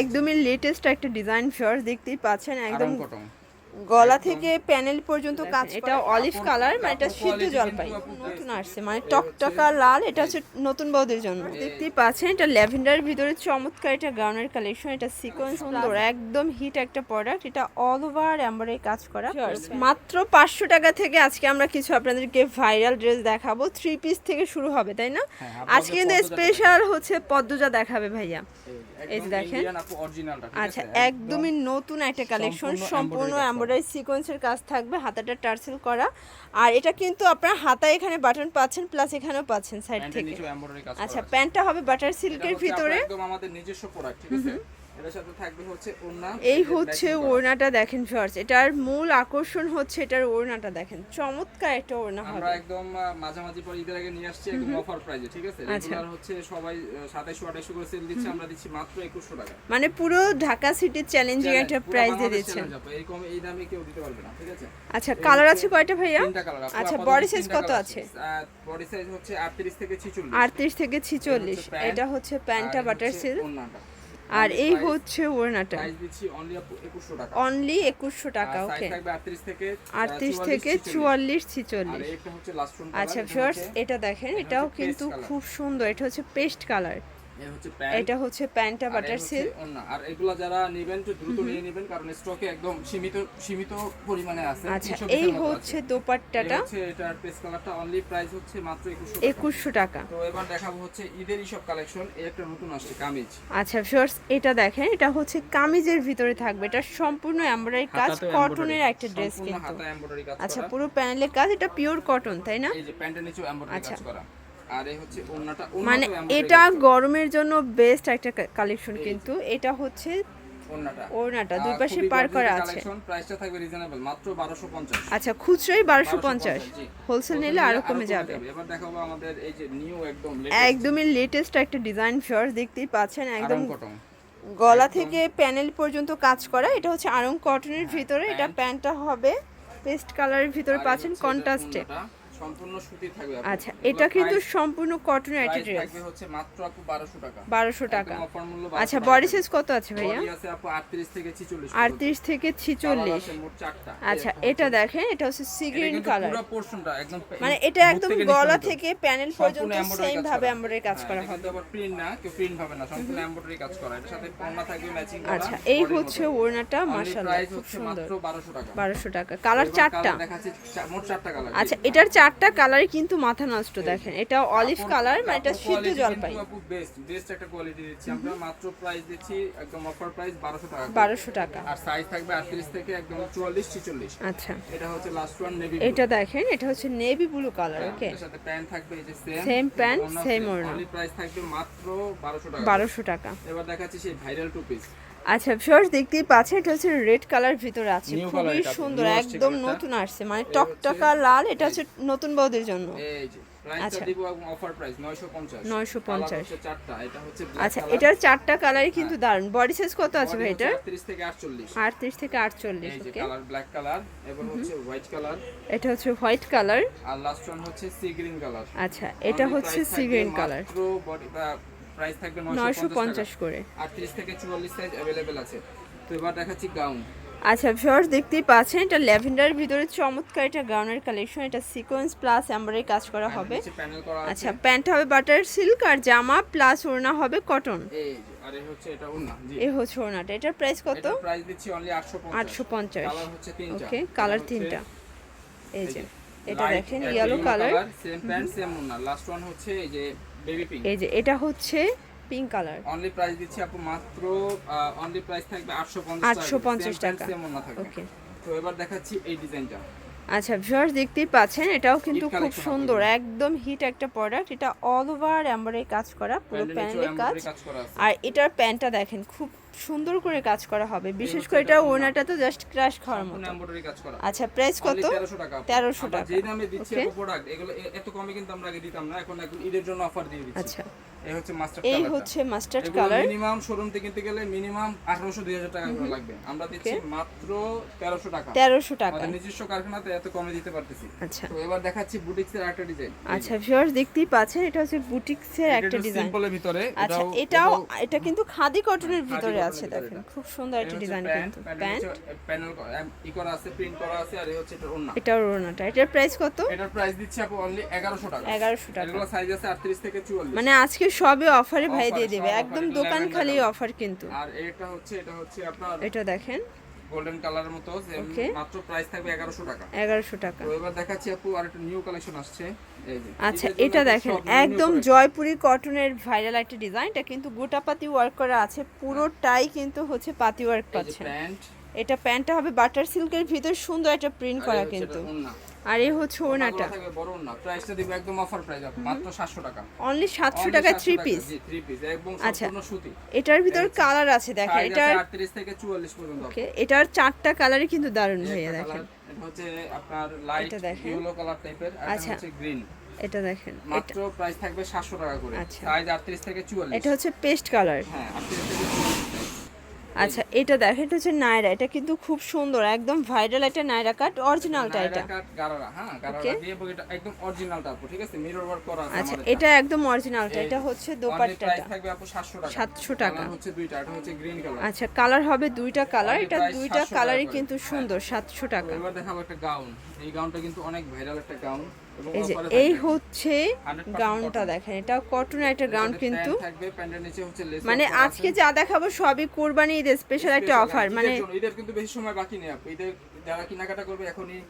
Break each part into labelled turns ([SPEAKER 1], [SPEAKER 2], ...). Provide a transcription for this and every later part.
[SPEAKER 1] একদমই লেটেস্ট একটা ডিজাইন ফিওর দেখতেই পাচ্ছেন একদম গলা থেকে প্যানেল পর্যন্ত কাজ এটা অলিভ কালার মানে এটা সিদ্ধ জলপাই। নতুন আসছে মানে টকটকা লাল এটা হচ্ছে নতুন বৌদের জন্য। দেখতেই পাচ্ছেন এটা ল্যাভেন্ডার ভিতরে চমৎকার এটা গাউনের কালেকশন এটা সিকোয়েন্স সুন্দর। একদম হিট একটা প্রোডাক্ট এটা অল ওভার এমব্রয়ডারি কাজ করা। মাত্র পাঁচশো টাকা থেকে আজকে আমরা কিছু আপনাদেরকে ভাইরাল ড্রেস দেখাবো থ্রি পিস থেকে শুরু হবে তাই না?
[SPEAKER 2] হ্যাঁ,
[SPEAKER 1] আজকে কিন্তু স্পেশাল হচ্ছে পদ্মজা দেখাবে ভাইয়া। এই যে দেখেন। আচ্ছা একদমই নতুন একটা কালেকশন
[SPEAKER 2] সম্পূর্ণ
[SPEAKER 1] এমব্রয়ডারি সিকোয়েন্সের কাজ থাকবে হাতাটা টার্সেল করা। আর এটা কিন্তু আপনার হাতায় এখানে বাটন পাচ্ছেন প্লাস এখানেও পাচ্ছেন সাইড থেকে। আচ্ছা প্যান্টটা হবে বাটার সিল্কের ভিতরে।
[SPEAKER 2] একদম আমাদের নিজস্ব প্রোডাক্ট ঠিক আছে?
[SPEAKER 1] এই হচ্ছে ওড়নাটা দেখেন ফার্স্ট এটার মূল আকর্ষণ হচ্ছে এটার ওড়নাটা দেখেন। চমৎকার একটা ওড়না
[SPEAKER 2] আমরা একদম মাঝামাঝি পর ঈদের আগে নিয়ে আসছি একদম অফার প্রাইজে ঠিক আছে?
[SPEAKER 1] আচ্ছা।
[SPEAKER 2] রেগুলার হচ্ছে সবাই সাতাইশশো আঠাইশশো করে সেল দিচ্ছে আমরা দিচ্ছি মাত্র একুশশো টাকা।
[SPEAKER 1] মানে পুরো ঢাকা সিটির চ্যালেঞ্জিং একটা
[SPEAKER 2] পুরো
[SPEAKER 1] প্রাইস দিয়ে দিচ্ছেন।
[SPEAKER 2] এই কমে এই দামে কেউ দিতে পারবে না ঠিক আছে?
[SPEAKER 1] আচ্ছা কালার আছে কয়টা ভাইয়া?
[SPEAKER 2] তিনটা কালার
[SPEAKER 1] আচ্ছা বডি সাইজ কত আছে?
[SPEAKER 2] বডি সাইজ হচ্ছে 38 থেকে 46
[SPEAKER 1] আটত্রিশ থেকে ছিচল্লিশ।
[SPEAKER 2] এটা হচ্ছে
[SPEAKER 1] প্যান্টটা বাটার সিল্ক
[SPEAKER 2] ওড়নাটা।
[SPEAKER 1] আর এই হচ্ছে ওড়নাটা।
[SPEAKER 2] অনলি 2100 টাকা।
[SPEAKER 1] অনলি একুশশো টাকা ওকে
[SPEAKER 2] size থাকবে 38 থেকে
[SPEAKER 1] আটত্রিশ থেকে চুয়াল্লিশ ছিচল্লিশ। আচ্ছা ফিওর্স এটা দেখেন এটাও কিন্তু খুব সুন্দর এটা হচ্ছে পেস্ট কালার
[SPEAKER 2] এটা হচ্ছে
[SPEAKER 1] প্যান্টটা বাটার সিল্ক।
[SPEAKER 2] আর এগুলা যারা নেবেন একটু দ্রুত নিয়ে নেবেন কারণ স্টকে একদম সীমিত সীমিত পরিমাণে আছে
[SPEAKER 1] আচ্ছা
[SPEAKER 2] 300
[SPEAKER 1] এই হচ্ছে দোপাট্টাটা।
[SPEAKER 2] হচ্ছে এটার পেস কালারটা অনলি প্রাইস হচ্ছে মাত্র 2100 টাকা। তো এবার দেখাবো হচ্ছে ঈদেরই সব কালেকশন এই একটা নতুন আসছে কামিজ।
[SPEAKER 1] আচ্ছা এটা দেখেন এটা হচ্ছে কামিজের ভিতরে থাকবে। এটা সম্পূর্ণ এমব্রয়ডারি কাজ কটনের একটা ড্রেস কিন্তু। আচ্ছা পুরো প্যানেলের কাজ এটা পিওর কটন তাই না?
[SPEAKER 2] এই যে প্যান্টের নিচেও এমব্রয়ডারি
[SPEAKER 1] আচ্ছা।
[SPEAKER 2] কাজ করা।
[SPEAKER 1] মানে এটা গরমের জন্য বেস্ট একটা কালেকশন কিন্তু এটা হচ্ছে
[SPEAKER 2] ওড়নাটা।
[SPEAKER 1] দুই পাশে পার করা আছে।
[SPEAKER 2] প্রাইসটা থাকবে রিজনেবল মাত্র 1250
[SPEAKER 1] আচ্ছা খুচরাই বারোশো পঞ্চাশ। হোলসেল নিলে
[SPEAKER 2] আরও
[SPEAKER 1] কমে যাবে।
[SPEAKER 2] এবার দেখাবো আমাদের এই যে নিউ একদম
[SPEAKER 1] একদমই লেটেস্ট একটা ডিজাইন ফিওর দেখতেই পাচ্ছেন একদম
[SPEAKER 2] একদম
[SPEAKER 1] গলা থেকে প্যানেল পর্যন্ত কাজ করা। এটা হচ্ছে আরং কটনের ভিতরে এটা প্যান্টটা হবে পেস্ট কালারের ভিতরে পাচ্ছেন কন্ট্রাস্টে
[SPEAKER 2] সম্পূর্ণ সুতি থাকবে
[SPEAKER 1] আচ্ছা এটা কিন্তু সম্পূর্ণ কটনের একটা ড্রেস
[SPEAKER 2] থাকবে হচ্ছে মাত্র আপু 1200 টাকা।
[SPEAKER 1] বারোশো টাকা।
[SPEAKER 2] একদম offer মূল্য
[SPEAKER 1] আচ্ছা
[SPEAKER 2] 1200
[SPEAKER 1] বডি সাইজ কত আছে ভাইয়া?
[SPEAKER 2] Body আছে আপু 38 থেকে 46
[SPEAKER 1] আটত্রিশ থেকে ছিচল্লিশ।
[SPEAKER 2] মোট চারটা।
[SPEAKER 1] আচ্ছা এটা দেখেন এটা হচ্ছে সি গ্রিন কালার
[SPEAKER 2] পুরো পোরশনটা একদম
[SPEAKER 1] মানে এটা একদম গলা থেকে প্যানেল পর্যন্ত সেম ভাবে। এমব্রয়ডারি কাজ
[SPEAKER 2] হ্যাঁ,
[SPEAKER 1] করা হবে
[SPEAKER 2] আবার প্রিন্ট না কেউ প্রিন্ট হবে না সম্পূর্ণ এমব্রয়ডারি কাজ করা। এটার সাথে ওড়না থাকবে ম্যাচিং করা
[SPEAKER 1] আচ্ছা এই হচ্ছে ওড়নাটা মাশাআল্লাহ খুব সুন্দর।
[SPEAKER 2] মাত্র 1200 টাকা।
[SPEAKER 1] বারোশো টাকা। কালার চারটা?
[SPEAKER 2] দেখাচ্ছি মোট চারটা কালার
[SPEAKER 1] আচ্ছা এটার চারটা কালারই কিন্তু মাথা নষ্ট দেখেন। এটা অলিভ কালার মানে এটা সিদ্ধ জলপাই।
[SPEAKER 2] বেস্ট বেস্ট একটা কোয়ালিটি দিচ্ছি। আমরা মাত্র প্রাইস দিচ্ছি একদম অফার প্রাইস 1200 টাকা করে।
[SPEAKER 1] বারোশো টাকা।
[SPEAKER 2] আর সাইজ থাকবে 38 থেকে একদম 44 46
[SPEAKER 1] আচ্ছা।
[SPEAKER 2] এটা হচ্ছে লাস্ট ওয়ান নেভি
[SPEAKER 1] এটা দেখেন এটা হচ্ছে নেভি ব্লু কালার ওকে
[SPEAKER 2] এর সাথে প্যান্ট থাকবে এই যে সেম
[SPEAKER 1] Same pant, same ওড়না।
[SPEAKER 2] অনলি প্রাইস থাকবে মাত্র 1200 টাকা
[SPEAKER 1] বারোশো টাকা।
[SPEAKER 2] এবার দেখাচ্ছি সেই ভাইরাল টু পিস
[SPEAKER 1] আচ্ছা ভিউয়ার্স দেখতেই পাচ্ছেন এটা হচ্ছে রেড কালার ভিতরে আছে। খুবই সুন্দর একদম নতুন আসছে মানে টকটকা লাল এটা হচ্ছে নতুন বউদের জন্য।
[SPEAKER 2] এই যে
[SPEAKER 1] আচ্ছা।
[SPEAKER 2] দিব অফার প্রাইস 950
[SPEAKER 1] 950
[SPEAKER 2] চারটা এটা হচ্ছে
[SPEAKER 1] আচ্ছা এটার চারটা কালারই কিন্তু দারুণ। বডি সাইজ কত আছে ভাই
[SPEAKER 2] হচ্ছে
[SPEAKER 1] এটার?
[SPEAKER 2] 38 থেকে 48
[SPEAKER 1] আটত্রিশ থেকে আটচল্লিশ ওকে
[SPEAKER 2] কালার ব্ল্যাক কালার এবং হচ্ছে হোয়াইট কালার
[SPEAKER 1] এটা হচ্ছে হোয়াইট কালার
[SPEAKER 2] আর লাস্ট ওয়ান হচ্ছে সি গ্রিন কালার
[SPEAKER 1] আচ্ছা এটা হচ্ছে সি গ্রিন কালার
[SPEAKER 2] প্রাইস থাকবে
[SPEAKER 1] নয়শো
[SPEAKER 2] 950
[SPEAKER 1] পঞ্চাশ
[SPEAKER 2] টাকা
[SPEAKER 1] করে
[SPEAKER 2] 38 থেকে 44 সাইজ अवेलेबल আছে তো এবার দেখাচ্ছি গাউন
[SPEAKER 1] আচ্ছা ভিউয়ার্স দেখতেই পাচ্ছেন এটা ল্যাভেন্ডারের ভিতরে চমৎকার এটা গাউনের কালেকশন এটা সিকোয়েন্স প্লাস এমব্রয়ডারি কাজ করা হবে
[SPEAKER 2] নিচে প্যানেল করা আছে
[SPEAKER 1] আচ্ছা প্যান্ট হবে বাটার সিল্ক আর জামা প্লাস ওড়না হবে কটন
[SPEAKER 2] এই যে আর এই হচ্ছে এটা ওন্না জি
[SPEAKER 1] এই হচ্ছে ওড়নাটা এটার প্রাইস কত
[SPEAKER 2] এটা প্রাইস দিচ্ছি অনলি 850
[SPEAKER 1] আটশো পঞ্চাশ
[SPEAKER 2] কালার হচ্ছে তিনটা
[SPEAKER 1] ওকে কালার তিনটা এই যে এটা দেখেন yellow colour
[SPEAKER 2] same pant same ওন্না লাস্ট ওয়ান হচ্ছে এই যে বেবি পিঙ্ক
[SPEAKER 1] এই যে এটা হচ্ছে পিঙ্ক কালার
[SPEAKER 2] অনলি প্রাইস দিচ্ছি আপু মাত্র অনলি প্রাইস থাকবে 850
[SPEAKER 1] 850 টাকা।
[SPEAKER 2] সেম ওন্না থাকবে
[SPEAKER 1] ওকে
[SPEAKER 2] তো এবার দেখাচ্ছি এই ডিজাইনটা
[SPEAKER 1] আচ্ছা ভিউয়ার্স দেখতেই পাচ্ছেন এটাও কিন্তু খুব সুন্দর একদম হিট একটা প্রোডাক্ট এটা অল ওভার এমব্রয়ডারি কাজ করা পুরো প্যানেলে কাজ। আর এটার প্যান্টটা দেখেন খুব সুন্দর করে কাজ করা হবে বিশেষ করে এটা। ওড়নাটা তো জাস্ট ক্রাশ খাওয়ার মতো।
[SPEAKER 2] এমব্রয়ডারি কাজ করা।
[SPEAKER 1] আচ্ছা প্রাইস কত?
[SPEAKER 2] Only 1300 টাকা
[SPEAKER 1] 1300 টাকা।
[SPEAKER 2] যেই দামে দিচ্ছি প্রোডাক্ট এগুলো এত কমে কিন্তু আমরা আগে দিতাম না এখন এখন ঈদের জন্য অফার দিয়ে দিচ্ছি।
[SPEAKER 1] আচ্ছা।
[SPEAKER 2] এই হচ্ছে মাস্টার
[SPEAKER 1] এই হচ্ছে মাস্টার্ড কালার
[SPEAKER 2] মিনিমাম শোরুম থেকে কিনতে গেলে মিনিমাম 1800 2000 টাকা করে লাগবে। আমরা দিচ্ছি মাত্র 1300 টাকা।
[SPEAKER 1] তেরোশো টাকা।
[SPEAKER 2] আমাদের নিজস্ব কারখানাতে এত কমে দিতে পারতেছি।
[SPEAKER 1] আচ্ছা।
[SPEAKER 2] তো এবার দেখাচ্ছি বুটিক্সের আরেকটা ডিজাইন
[SPEAKER 1] আচ্ছা ভিউয়ার্স দেখতেই পাচ্ছেন এটা হচ্ছে বুটিক্সের একটা ডিজাইন
[SPEAKER 2] সিম্পলের ভিতরে।
[SPEAKER 1] আচ্ছা
[SPEAKER 2] এটাও
[SPEAKER 1] এটা কিন্তু খাদি কটনের ভিতরে আছে দেখেন। খুব সুন্দর একটা ডিজাইন কিন্তু। প্যান্ট
[SPEAKER 2] প্যানেল ই করা আছে প্রিন্ট করা আছে আর এই হচ্ছে এটা
[SPEAKER 1] এটাও রোনাটা এটার প্রাইস কত?
[SPEAKER 2] এটার প্রাইস দিচ্ছি আপু অনলি 1100 টাকা।
[SPEAKER 1] এগারোশো টাকা।
[SPEAKER 2] এগুলো সাইজ আছে 38 থেকে 44
[SPEAKER 1] মানে আজকে সবে অফারে ভাই দিয়ে দেবে। একদম দোকান খালি অফার কিন্তু।
[SPEAKER 2] আর এটা হচ্ছে এটা হচ্ছে আপনার
[SPEAKER 1] এটা দেখেন।
[SPEAKER 2] গোল্ডেন কালারের মতো মাত্র প্রাইস থাকবে 1100 টাকা।
[SPEAKER 1] এগারোশো টাকা।
[SPEAKER 2] তো এবার দেখাচ্ছি আপু আর একটা নিউ কালেকশন আসছে। এই যে
[SPEAKER 1] আচ্ছা এটা দেখেন একদম। জয়পুরি কটনের ভাইরাল একটা ডিজাইন এটা কিন্তু গোটা পাতি ওয়ার্ক করা আছে। পুরোটাই কিন্তু হচ্ছে পাতি ওয়ার্ক পাচ্ছেন
[SPEAKER 2] প্যান্ট
[SPEAKER 1] এটা প্যান্টটা হবে বাটার সিল্কের ভিতর সুন্দর একটা প্রিন্ট করা কিন্তু। আর এই হচ্ছে ওনাটা
[SPEAKER 2] থাকবে বড় না প্রাইসটা দিব একদম অফার প্রাইস মাত্র 700 টাকা।
[SPEAKER 1] অনলি সাতশো
[SPEAKER 2] Only
[SPEAKER 1] টাকা
[SPEAKER 2] 700
[SPEAKER 1] থ্রি পিস
[SPEAKER 2] জি থ্রি পিস একদম
[SPEAKER 1] আচ্ছা।
[SPEAKER 2] সম্পূর্ণ সুতি।
[SPEAKER 1] এটার ভিতর কালার আছে দেখেন। এটার
[SPEAKER 2] 38 থেকে 44 পর্যন্ত
[SPEAKER 1] ওকে এটার চারটা কালারই কিন্তু দারুণ ভাইয়া দেখেন।
[SPEAKER 2] এটা হচ্ছে আপনার লাইট ইয়েলো কালার টাইপের আর
[SPEAKER 1] আচ্ছা।
[SPEAKER 2] এটা হচ্ছে গ্রিন
[SPEAKER 1] এটা দেখেন এটা
[SPEAKER 2] মাত্র প্রাইস থাকবে 700 টাকা করে।
[SPEAKER 1] আচ্ছা।
[SPEAKER 2] সাইজ 38 থেকে 44
[SPEAKER 1] এটা হচ্ছে পেস্ট কালার
[SPEAKER 2] হ্যাঁ 38 থেকে 44
[SPEAKER 1] আচ্ছা এটা দেখেন এটা হচ্ছে নায়রা এটা কিন্তু খুব সুন্দর একদম ভাইরাল একটা নায়রা কাট অরিজিনালটা এটা
[SPEAKER 2] হ্যাঁ এটা একদম অরিজিনালটা আপু ঠিক আছে? মিরর ওয়ার্ক করা আছে
[SPEAKER 1] আচ্ছা এটা একদম অরিজিনালটা এটা হচ্ছে
[SPEAKER 2] প্রাইস
[SPEAKER 1] দোপাট্টাটা।
[SPEAKER 2] থাকবে আপু 700 টাকা।
[SPEAKER 1] 700 টাকা।
[SPEAKER 2] হচ্ছে দুইটা এটা হচ্ছে গ্রিন কালার
[SPEAKER 1] আচ্ছা কালার হবে দুইটা কালার এটা দুইটা কালারই কিন্তু সুন্দর সাতশো টাকা।
[SPEAKER 2] এবার দেখাবো একটা গাউন এই গাউনটা কিন্তু অনেক ভাইরাল একটা গাউন
[SPEAKER 1] এই যে এই হচ্ছে
[SPEAKER 2] 100%
[SPEAKER 1] গাউনটা দেখেন এটা কটনের একটা গাউন কিন্তু মানে আজকে যা দেখাবো সবই কোরবানি ঈদের স্পেশাল একটা অফার মানে
[SPEAKER 2] ঈদের কিন্তু বেশি সময় বাকি নেই ঈদের যারা কেনাকাটা করবে এখনই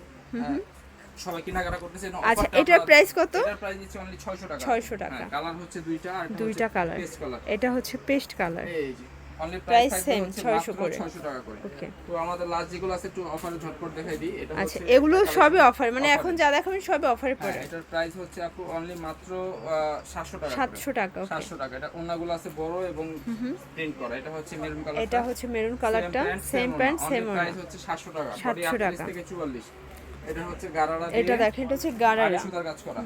[SPEAKER 2] সবাই কেনাকাটা করতেছে
[SPEAKER 1] আচ্ছা এটার প্রাইস কত?
[SPEAKER 2] এটার প্রাইস দিচ্ছে অনলি 600 টাকা।
[SPEAKER 1] 600 টাকা।
[SPEAKER 2] কালার হচ্ছে দুইটা আর
[SPEAKER 1] দুইটা কালার এটা হচ্ছে পেস্ট কালার
[SPEAKER 2] এই যে প্রাইস সেম
[SPEAKER 1] 600
[SPEAKER 2] 600
[SPEAKER 1] করে।
[SPEAKER 2] করে। 600 টাকা করে।
[SPEAKER 1] ওকে
[SPEAKER 2] তো আমাদের লাস্ট যেগুলো আছে একটু অফারে ঝটপট দেখাই দিই। এটা
[SPEAKER 1] আচ্ছা এগুলো সবই অফার মানে এখন। যা দেখাবেন সবই অফারে
[SPEAKER 2] হ্যাঁ,
[SPEAKER 1] পড়ে।
[SPEAKER 2] এটার প্রাইস হচ্ছে আপু অনলি মাত্র সাতশো টাকা
[SPEAKER 1] 700 টাকা ওকে
[SPEAKER 2] সাতশো টাকা। এটা ওনাগুলো আছে বড় এবং প্রিন্ট করা। এটা হচ্ছে মেরুন কালার
[SPEAKER 1] এটা হচ্ছে মেরুন কালারটা সেম প্যান্ট সেম
[SPEAKER 2] প্রাইস হচ্ছে 700 টাকা।
[SPEAKER 1] 700
[SPEAKER 2] 700
[SPEAKER 1] টাকা।
[SPEAKER 2] টাকা। থেকে 44 এটা হচ্ছে গারারা
[SPEAKER 1] এটা দেখেন এটা হচ্ছে গারারা।
[SPEAKER 2] সুতার কাজ করা।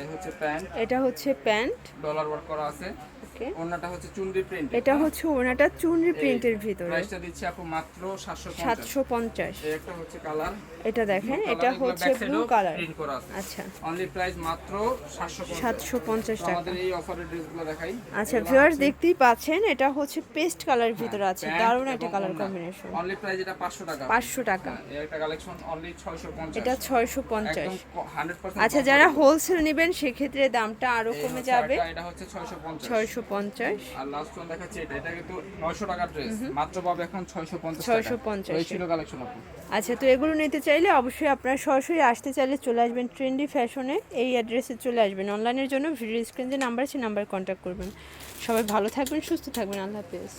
[SPEAKER 2] এই হচ্ছে প্যান্ট।
[SPEAKER 1] এটা হচ্ছে প্যান্ট।
[SPEAKER 2] ডলার ওয়ার্ক করা আছে।
[SPEAKER 1] ওকে।
[SPEAKER 2] ওনাটা হচ্ছে চুনরি প্রিন্ট
[SPEAKER 1] এটা হচ্ছে ওনাটা চুনরি প্রিন্টের ভিতরে।
[SPEAKER 2] প্রাইসটা দিচ্ছি আপু মাত্র 750
[SPEAKER 1] সাতশো পঞ্চাশ।
[SPEAKER 2] এই একটা হচ্ছে কালার
[SPEAKER 1] এটা দেখেন এটা হচ্ছে ব্লু কালার
[SPEAKER 2] প্রিন্ট করা আছে।
[SPEAKER 1] আচ্ছা।
[SPEAKER 2] অনলি প্রাইস মাত্র 750
[SPEAKER 1] সাতশো পঞ্চাশ
[SPEAKER 2] তো
[SPEAKER 1] টাকা।
[SPEAKER 2] আমাদের এই অফারের ড্রেসগুলো দেখাই।
[SPEAKER 1] আচ্ছা ভিউয়ার্স দেখতেই পাচ্ছেন এটা হচ্ছে পেস্ট কালারের ভিতরে আছে দারুণ একটা কালার কম্বিনেশন
[SPEAKER 2] অনলি প্রাইস এটা 500 টাকা।
[SPEAKER 1] পাঁচশো টাকা।
[SPEAKER 2] হ্যাঁ, এই একটা কালেকশন অনলি 650
[SPEAKER 1] এটা ছয়শো পঞ্চাশ।
[SPEAKER 2] একদম ক- 100%
[SPEAKER 1] আচ্ছা যারা হোলসেল নেবেন সেক্ষেত্রে দামটা
[SPEAKER 2] আরও
[SPEAKER 1] কমে যাবে।
[SPEAKER 2] এটা হচ্ছে 650
[SPEAKER 1] ছয়শো পঞ্চাশ।
[SPEAKER 2] আর লাস্ট ওয়ান দেখাচ্ছি এটা। এটা কিন্তু 900 টাকার ড্রেস মাত্র পাবে এখন 650 টাকা।
[SPEAKER 1] 650
[SPEAKER 2] এই ছিল কালেকশন
[SPEAKER 1] আচ্ছা তো এগুলো নিতে চাইলে অবশ্যই আপনারা সরাসরি আসতে চাইলে চলে আসবেন ট্রেন্ডি ফ্যাশনে এই অ্যাড্রেসে চলে আসবেন। অনলাইনের জন্য ভিডিও স্ক্রিন যে নাম্বার আছে নাম্বার কন্ট্যাক্ট করবেন। সবাই ভালো থাকবেন সুস্থ থাকবেন। আল্লাহ হাফেজ।